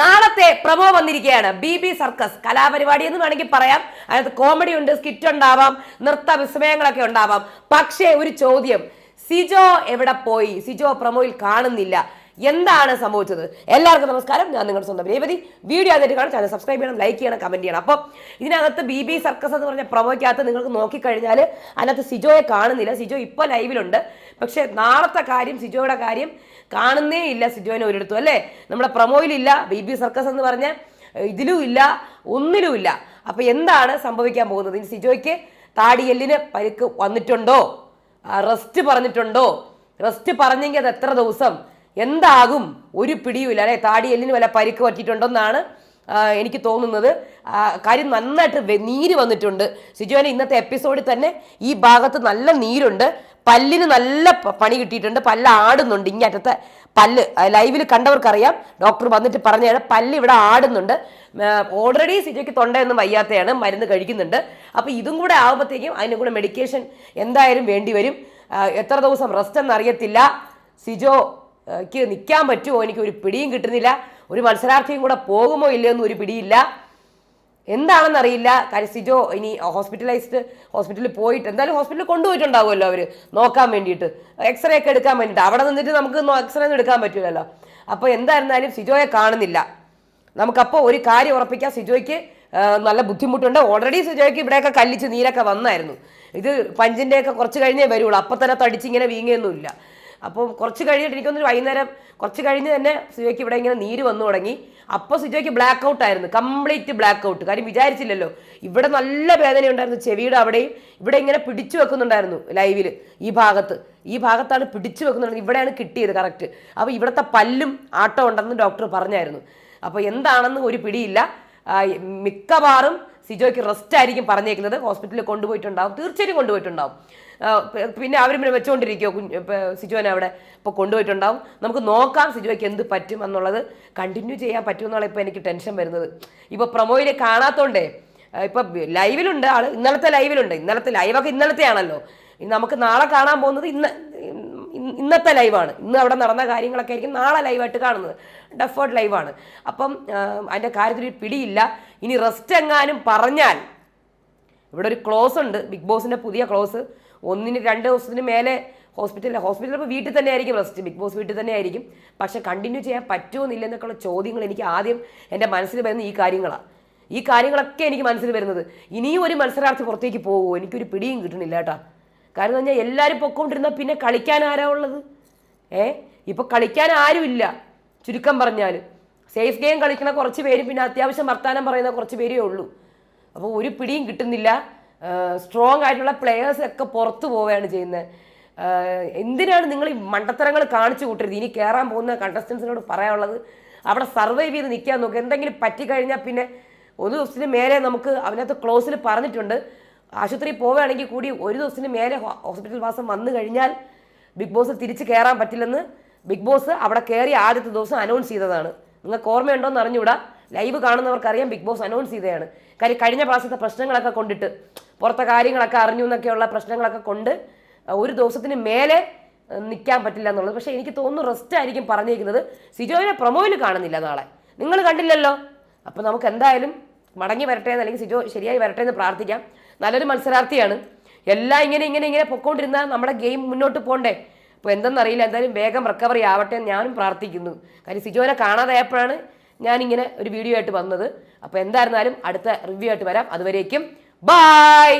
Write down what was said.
നാളത്തെ പ്രമോ വന്നിരിക്കുകയാണ്. B B circus കലാപരിപാടി എന്ന് വേണമെങ്കിൽ പറയാം. അതിനകത്ത് കോമഡി ഉണ്ട് സ്കിറ്റ് ഉണ്ടാവാം നൃത്ത വിസ്മയങ്ങളൊക്കെ ഉണ്ടാവാം. പക്ഷേ ഒരു ചോദ്യം. സിജോ എവിടെ പോയി? സിജോ പ്രമോയിൽ കാണുന്നില്ല. എന്താണ് സംഭവിച്ചത്? എല്ലാവർക്കും നമസ്കാരം. ഞാൻ നിങ്ങളുടെ സ്വന്തം രേവതി. വീഡിയോ ആയിട്ട് കാണാൻ ചാനൽ സബ്സ്ക്രൈബ് ചെയ്യണം ലൈക്ക് ചെയ്യണം കമന്റ് ചെയ്യണം. അപ്പോൾ ഇതിനകത്ത് ബി ബി സർക്കസ് എന്ന് പറഞ്ഞ പ്രൊമോയ്ക്കകത്ത് നിങ്ങൾക്ക് നോക്കിക്കഴിഞ്ഞാൽ അതിനകത്ത് സിജോയെ കാണുന്നില്ല. സിജോ ഇപ്പോൾ ലൈവിലുണ്ട്. പക്ഷേ നാളത്തെ കാര്യം സിജോയുടെ കാര്യം കാണുന്നേ ഇല്ല സിജോനെ ഒരിടത്തും അല്ലേ? നമ്മുടെ പ്രൊമോയിലില്ല ബി ബി സർക്കസ് എന്ന് പറഞ്ഞ ഇതിലും ഇല്ല ഒന്നിലും ഇല്ല. അപ്പോൾ എന്താണ് സംഭവിക്കാൻ പോകുന്നത്? ഇനി സിജോയ്ക്ക് താടിയെല്ലിന് പരിക്ക് വന്നിട്ടുണ്ടോ? റെസ്റ്റ് പറഞ്ഞിട്ടുണ്ടോ? റെസ്റ്റ് പറഞ്ഞെങ്കിൽ അത് എത്ര ദിവസം? എന്താകും? ഒരു പിടിയുമില്ല അല്ലെ? താടി എല്ലിന് വല്ല പരിക്ക് പറ്റിയിട്ടുണ്ടെന്നാണ് എനിക്ക് തോന്നുന്നത്. കാര്യം നന്നായിട്ട് നീര് വന്നിട്ടുണ്ട്. സിജുവിന് ഇന്നത്തെ എപ്പിസോഡിൽ തന്നെ ഈ ഭാഗത്ത് നല്ല നീരുണ്ട്. പല്ലിന് നല്ല പണി കിട്ടിയിട്ടുണ്ട്. പല്ല് ആടുന്നുണ്ട്. ഇങ്ങറ്റത്തെ പല്ല് ലൈവിൽ കണ്ടവർക്കറിയാം. ഡോക്ടർ വന്നിട്ട് പറഞ്ഞാണ് പല്ല് ഇവിടെ ആടുന്നുണ്ട്. ഓൾറെഡി സിജയ്ക്ക് തൊണ്ടയൊന്നും വയ്യാത്തയാണ് മരുന്ന് കഴിക്കുന്നുണ്ട്. അപ്പോൾ ഇതും കൂടെ ആകുമ്പോഴത്തേക്കും അതിന് കൂടെ മെഡിക്കേഷൻ എന്തായാലും വേണ്ടി വരും. എത്ര ദിവസം റെസ്റ്റ് എന്നറിയത്തില്ല. സിജോ ക്ക് നിൽക്കാൻ പറ്റുമോ? എനിക്ക് ഒരു പിടിയും കിട്ടുന്നില്ല. ഒരു മത്സരാർത്ഥിയും കൂടെ പോകുമോ ഇല്ലയോ എന്ന് ഒരു പിടിയില്ല. എന്താണെന്ന് അറിയില്ല കാര്യം ഇനി ഹോസ്പിറ്റലൈസ്ഡ് ഹോസ്പിറ്റലിൽ പോയിട്ട് എന്തായാലും ഹോസ്പിറ്റലിൽ കൊണ്ടുപോയിട്ടുണ്ടാവുമല്ലോ അവർ നോക്കാൻ വേണ്ടിയിട്ട്. എക്സ്റേ ഒക്കെ എടുക്കാൻ വേണ്ടിയിട്ട്. അവിടെ നിന്നിട്ട് നമുക്ക് എക്സ്റേ ഒന്നും എടുക്കാൻ പറ്റില്ലല്ലോ. അപ്പോൾ എന്തായിരുന്നാലും സിജോയെ കാണുന്നില്ല. നമുക്കപ്പോൾ ഒരു കാര്യം ഉറപ്പിക്കാം. സിജോയ്ക്ക് നല്ല ബുദ്ധിമുട്ടുണ്ട്. ഓൾറെഡി സിജോയ്ക്ക് ഇവിടെയൊക്കെ കല്ലിച്ച് നീരൊക്കെ വന്നായിരുന്നു. ഇത് പഞ്ചിന്റെയൊക്കെ കുറച്ച് കഴിഞ്ഞേ വരുള്ളൂ. അപ്പം തന്നെ തടിച്ചിങ്ങനെ വീങ്ങിയൊന്നുമില്ല അപ്പോൾ കുറച്ച് കഴിഞ്ഞിട്ട് എനിക്കൊന്ന് വൈകുന്നേരം കുറച്ച് കഴിഞ്ഞ് തന്നെ സുജോയ്ക്ക് ഇവിടെ ഇങ്ങനെ നീര് വന്നു തുടങ്ങി. അപ്പോൾ സുജോയ്ക്ക് ബ്ലാക്ക് ഔട്ട് ആയിരുന്നു. കംപ്ലീറ്റ് ബ്ലാക്ക് ഔട്ട് കാര്യം വിചാരിച്ചില്ലല്ലോ. ഇവിടെ നല്ല വേദന ഉണ്ടായിരുന്നു ചെവിയുടെ അവിടെയും. ഇവിടെ ഇങ്ങനെ പിടിച്ചു വെക്കുന്നുണ്ടായിരുന്നു ലൈവിൽ ഈ ഭാഗത്ത്. ഈ ഭാഗത്താണ് പിടിച്ചു വെക്കുന്നുണ്ട് ഇവിടെയാണ് കിട്ടിയത് കറക്റ്റ് അപ്പോൾ ഇവിടുത്തെ പല്ലും ആട്ടം ഉണ്ടെന്ന് ഡോക്ടർ പറഞ്ഞായിരുന്നു. അപ്പോൾ എന്താണെന്ന് ഒരു പിടിയില്ല. മിക്കവാറും സിജോയ്ക്ക് റെസ്റ്റ് ആയിരിക്കും പറഞ്ഞേക്കുന്നത്. ഹോസ്പിറ്റലിൽ കൊണ്ടുപോയിട്ടുണ്ടാവും. തീർച്ചയായും കൊണ്ടുപോയിട്ടുണ്ടാവും. പിന്നെ അവർ പിന്നെ വെച്ചുകൊണ്ടിരിക്കുമോ കുഞ്ഞ് സിജോനെ അവിടെ ഇപ്പോൾ കൊണ്ടുപോയിട്ടുണ്ടാവും. നമുക്ക് നോക്കാം സിജോയ്ക്ക് എന്ത് പറ്റും എന്നുള്ളത്. കണ്ടിന്യൂ ചെയ്യാൻ പറ്റുമെന്നുള്ള ഇപ്പോൾ എനിക്ക് ടെൻഷൻ വരുന്നത്. ഇപ്പോൾ പ്രൊമോയിലെ കാണാത്തോണ്ടേ ഇപ്പൊ ലൈവിലുണ്ട് ആൾ. ഇന്നലത്തെ ലൈവിലുണ്ട് ഇന്നലത്തെ ലൈവൊക്കെ ഇന്നലത്തെ ആണല്ലോ നമുക്ക് നാളെ കാണാൻ പോകുന്നത് ഇന്ന്. ഇന്നത്തെ ലൈവാണ്. ഇന്ന് അവിടെ നടന്ന കാര്യങ്ങളൊക്കെ ആയിരിക്കും നാളെ ലൈവായിട്ട് കാണുന്നത്. ഡെഫേർഡ് ലൈവാണ്. അപ്പം അതിന്റെ കാര്യത്തിൽ പിടിയില്ല. ഇനി റെസ്റ്റ് എങ്ങാനും പറഞ്ഞാൽ ഇവിടെ ഒരു ക്ലോസ് ഉണ്ട്. ബിഗ് ബോസിന്റെ പുതിയ ക്ലോസ്. ഒന്നിന് രണ്ട് ദിവസത്തിന് മേലെ ഹോസ്പിറ്റലിൽ ഹോസ്പിറ്റലിൽ ഇപ്പോൾ വീട്ടിൽ തന്നെ ആയിരിക്കും റെസ്റ്റ്. ബിഗ് ബോസ് വീട്ടിൽ തന്നെ ആയിരിക്കും. പക്ഷേ കണ്ടിന്യൂ ചെയ്യാൻ പറ്റുമോ എന്നില്ല എന്നൊക്കെയുള്ള ചോദ്യങ്ങൾ എനിക്ക് ആദ്യം എന്റെ മനസ്സിൽ വരുന്ന ഈ കാര്യങ്ങളാണ് ഈ കാര്യങ്ങളൊക്കെ എനിക്ക് മനസ്സിൽ വരുന്നത്. ഇനിയും ഒരു മത്സരാർത്ഥി പുറത്തേക്ക് പോകുമോ എനിക്കൊരു പിടിയും കിട്ടണില്ല കേട്ടാ. കാരണം എന്ന് പറഞ്ഞാൽ എല്ലാവരും പൊക്കോണ്ടിരുന്നാൽ പിന്നെ കളിക്കാൻ ആരാ ഉള്ളത്? ഏ? ഇപ്പൊ കളിക്കാൻ ആരുമില്ല ചുരുക്കം പറഞ്ഞാൽ സേഫ് ഗെയിം കളിക്കുന്ന കുറച്ച് പേരും പിന്നെ അത്യാവശ്യം വർത്താനം പറയുന്ന കുറച്ച് പേരേ ഉള്ളൂ. അപ്പോൾ ഒരു പിടിയും കിട്ടുന്നില്ല. സ്ട്രോങ് ആയിട്ടുള്ള പ്ലെയേഴ്സ് ഒക്കെ പുറത്തു പോവുകയാണ് ചെയ്യുന്നത്. എന്തിനാണ് നിങ്ങൾ ഈ മണ്ടത്തരങ്ങൾ കാണിച്ചു കൂട്ടരുത്? ഇനി കയറാൻ പോകുന്ന കണ്ടസ്റ്റൻസിനോട് പറയാനുള്ളത് അവിടെ സർവൈവ് ചെയ്ത് നിൽക്കാൻ നോക്കുക എന്തെങ്കിലും പറ്റിക്കഴിഞ്ഞാൽ പിന്നെ ഒരു ദിവസത്തിന് മേലെ നമുക്ക് അതിനകത്ത് ക്ലോസിൽ പറഞ്ഞിട്ടുണ്ട്. ആശുപത്രിയിൽ പോവുകയാണെങ്കിൽ കൂടി ഒരു ദിവസത്തിന് മേലെ ഹോസ്പിറ്റൽ വാസം വന്നു കഴിഞ്ഞാൽ ബിഗ് ബോസ് തിരിച്ച് കയറാൻ പറ്റില്ലെന്ന് ബിഗ് ബോസ് അവിടെ കയറി ആദ്യത്തെ ദിവസം അനൗൺസ് ചെയ്തതാണ്. നിങ്ങൾക്ക് ഓർമ്മയുണ്ടോ എന്ന് അറിഞ്ഞുകൂടാ. ലൈവ് കാണുന്നവർക്കറിയാം ബിഗ് ബോസ് അനൗൺസ് ചെയ്തതാണ്. കാര്യം കഴിഞ്ഞ പ്രാവശ്യത്തെ പ്രശ്നങ്ങളൊക്കെ കൊണ്ടിട്ട് പുറത്തെ കാര്യങ്ങളൊക്കെ അറിഞ്ഞു എന്നൊക്കെയുള്ള പ്രശ്നങ്ങളൊക്കെ കൊണ്ട് ഒരു ദിവസത്തിന് മേലെ നിൽക്കാൻ പറ്റില്ല എന്നുള്ളത്. പക്ഷേ എനിക്ക് തോന്നുന്നു റെസ്റ്റ് ആയിരിക്കും പറഞ്ഞിരിക്കുന്നത്. സിജോവിനെ പ്രൊമോയിൽ കാണുന്നില്ല നാളെ. നിങ്ങൾ കണ്ടില്ലല്ലോ. അപ്പോൾ നമുക്ക് എന്തായാലും മടങ്ങി വരട്ടെ എന്ന് അല്ലെങ്കിൽ സിജോ ശരിയായി വരട്ടെ എന്ന് പ്രാർത്ഥിക്കാം. നല്ലൊരു മത്സരാർത്ഥിയാണ്. എല്ലാം ഇങ്ങനെ ഇങ്ങനെ ഇങ്ങനെ പൊക്കോണ്ടിരുന്നാൽ നമ്മുടെ ഗെയിം മുന്നോട്ട് പോകണ്ടേ അപ്പോൾ എന്തെന്നറിയില്ല എന്തായാലും വേഗം റിക്കവറി ആവട്ടെ ഞാനും പ്രാർത്ഥിക്കുന്നു. കാര്യം സിജോനെ കാണാതായപ്പോഴാണ് ഞാനിങ്ങനെ ഒരു വീഡിയോ ആയിട്ട് വന്നത്. അപ്പോൾ എന്തായിരുന്നാലും അടുത്ത റിവ്യൂ ആയിട്ട് വരാം. അതുവരേക്കും ബായ്